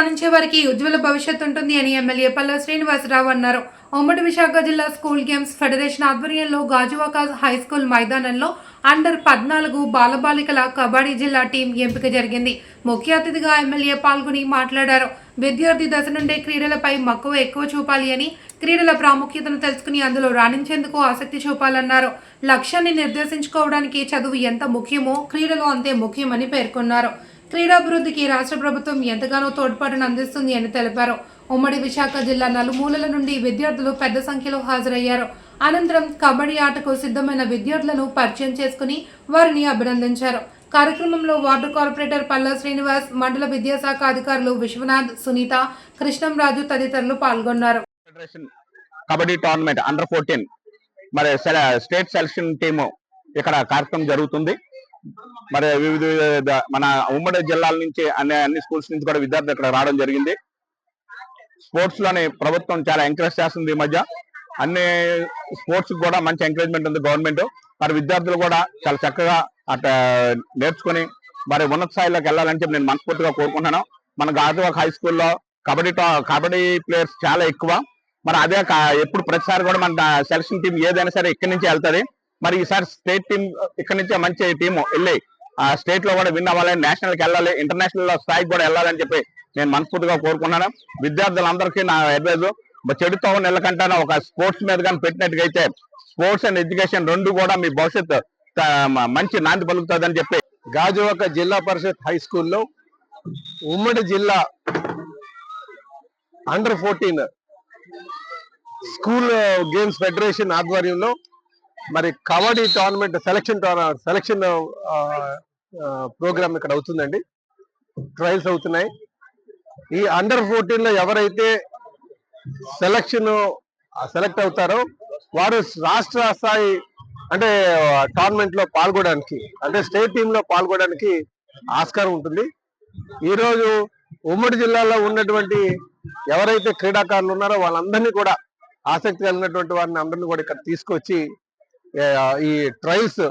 రాణించే వారికి ఉజ్వల భవిష్యత్తు ఉంటుంది అని ఎమ్మెల్యే పల్ల శ్రీనివాసరావు అన్నారు. ఉమ్మడి విశాఖ జిల్లా స్కూల్ గేమ్స్ ఫెడరేషన్ ఆధ్వర్యంలో గాజువాక హై స్కూల్ మైదానంలో అండర్ పద్నాలుగు బాలబాలికల కబడ్డీ జిల్లా టీం ఎంపిక జరిగింది. ముఖ్య అతిథిగా ఎమ్మెల్యే పాల్గొని మాట్లాడారు. విద్యార్థి దశ నుండే క్రీడలపై మక్కువ ఎక్కువ చూపాలి అని క్రీడల ప్రాముఖ్యతను తెలుసుకుని అందులో రాణించేందుకు ఆసక్తి చూపాలన్నారు. లక్ష్యాన్ని నిర్దేశించుకోవడానికి చదువు ఎంత ముఖ్యమో క్రీడలు అంతే ముఖ్యమని పేర్కొన్నారు. క్రీడాభివృద్ధికి రాష్ట్ర ప్రభుత్వం ఎంతగానో తోడ్పాటును అందిస్తుంది అని తెలిపారు. ఉమ్మడి విశాఖ జిల్లా నలుమూలల నుండి విద్యార్థులు పెద్ద సంఖ్యలో హాజరయ్యారు. అనంతరం కబడ్డీ ఆటకు సిద్ధమైన విద్యార్థులను పరిచయం చేసుకుని వారిని అభినందించారు. కార్యక్రమంలో వార్డు కార్పొరేటర్ పల్లా శ్రీనివాస్ మండల విద్యాశాఖ అధికారులు విశ్వనాథ్ సునీత కృష్ణంరాజు తదితరులు పాల్గొన్నారు. కబడ్డీ టోర్నమెంట్ అండర్ ఫోర్టీన్ మరి స్టేట్ సెలక్షన్ టీము ఇక్కడ కార్యక్రమం జరుగుతుంది. మరి వివిధ మన ఉమ్మడి జిల్లాల నుంచి అన్ని అన్ని స్కూల్స్ నుంచి కూడా విద్యార్థులు ఇక్కడ రావడం జరిగింది. స్పోర్ట్స్లోని ప్రభుత్వం చాలా ఎంకరేజ్ చేస్తుంది ఈ మధ్య. అన్ని స్పోర్ట్స్ కూడా మంచి ఎంకరేజ్మెంట్ ఉంది గవర్నమెంట్. మరి విద్యార్థులు కూడా చాలా చక్కగా అట నేర్చుకుని మరి ఉన్నత స్థాయిలోకి వెళ్ళాలని చెప్పి నేను మనస్ఫూర్తిగా కోరుకుంటున్నాను. మన గాజువాక్ హై స్కూల్లో కబడ్డీ టా- కబడ్డీ ప్లేయర్స్ చాలా ఎక్కువ. మరి అదే కా- ఎప్పుడు ప్రతిసారి కూడా మన సెలక్షన్ టీం ఏదైనా సరే ఇక్కడి నుంచి వెళ్తది. మరి ఈసారి స్టేట్ టీం ఇక్కడ నుంచే మంచి టీం వెళ్ళి ఆ స్టేట్లో కూడా విన్ అవ్వాలి నేషనల్కి వెళ్ళాలి ఇంటర్నేషనల్ స్థాయికి కూడా వెళ్ళాలని చెప్పి నేను మనస్ఫూర్తిగా కోరుకున్నాను విద్యార్థులందరికీ నా అడ్వైజ్ చెడుతో నెలకంటాను ఒక స్పోర్ట్స్ మీద కానీ పెట్టినట్టుగా అయితే స్పోర్ట్స్ అండ్ ఎడ్యుకేషన్ రెండు కూడా మీ భవిష్యత్ మంచి నాంది పలుకుతుందని చెప్పి గాజువాక జిల్లా పరిషత్ హై స్కూల్లో ఉమ్మడి జిల్లా under fourteen school games federation ఆధ్వర్యంలో మరి kabaddi tournament selection selection program ఇక్కడ అవుతుందండి. ట్రయల్స్ అవుతున్నాయి. ఈ అండర్ ఫోర్టీన్లో ఎవరైతే సెలక్షన్ సెలెక్ట్ అవుతారో వారు రాష్ట్ర స్థాయి అంటే టోర్నమెంట్లో పాల్గొనడానికి అంటే స్టేట్ టీమ్లో పాల్గొనడానికి ఆస్కారం ఉంటుంది. ఈరోజు ఉమ్మడి జిల్లాలో ఉన్నటువంటి ఎవరైతే క్రీడాకారులు ఉన్నారో వాళ్ళందరినీ కూడా ఆసక్తి కలిగినటువంటి వారిని అందరినీ కూడా ఇక్కడ తీసుకొచ్చి ఈ ట్రయల్స్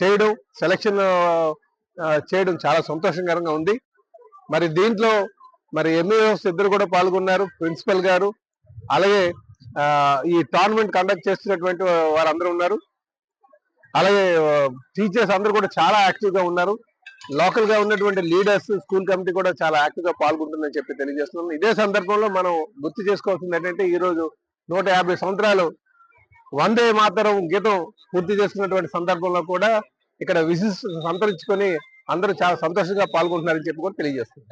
చేయడం సెలక్షన్ చేయడం చాలా సంతోషకరంగా ఉంది. మరి దీంట్లో మరి ఎంఈఓస్ ఇద్దరు కూడా పాల్గొన్నారు ప్రిన్సిపల్ గారు అలాగే ఈ టోర్నమెంట్ కండక్ట్ చేస్తున్నటువంటి వారందరూ ఉన్నారు. అలాగే టీచర్స్ అందరూ కూడా చాలా యాక్టివ్గా ఉన్నారు. లోకల్గా ఉన్నటువంటి లీడర్స్ స్కూల్ కమిటీ కూడా చాలా యాక్టివ్గా పాల్గొంటుందని చెప్పి తెలియజేస్తున్నాం ఇదే సందర్భంలో మనం గుర్తు చేసుకోవాల్సింది ఏంటంటే ఈ రోజు నూట యాభై సంవత్సరాలు వందే మాతరం గీతం పూర్తి చేసుకున్నటువంటి సందర్భంలో కూడా ఇక్కడ విశిష్ట సంతరించుకొని అందరూ చాలా సంతోషంగా పాల్గొంటున్నారని చెప్పి కూడా తెలియజేస్తుంది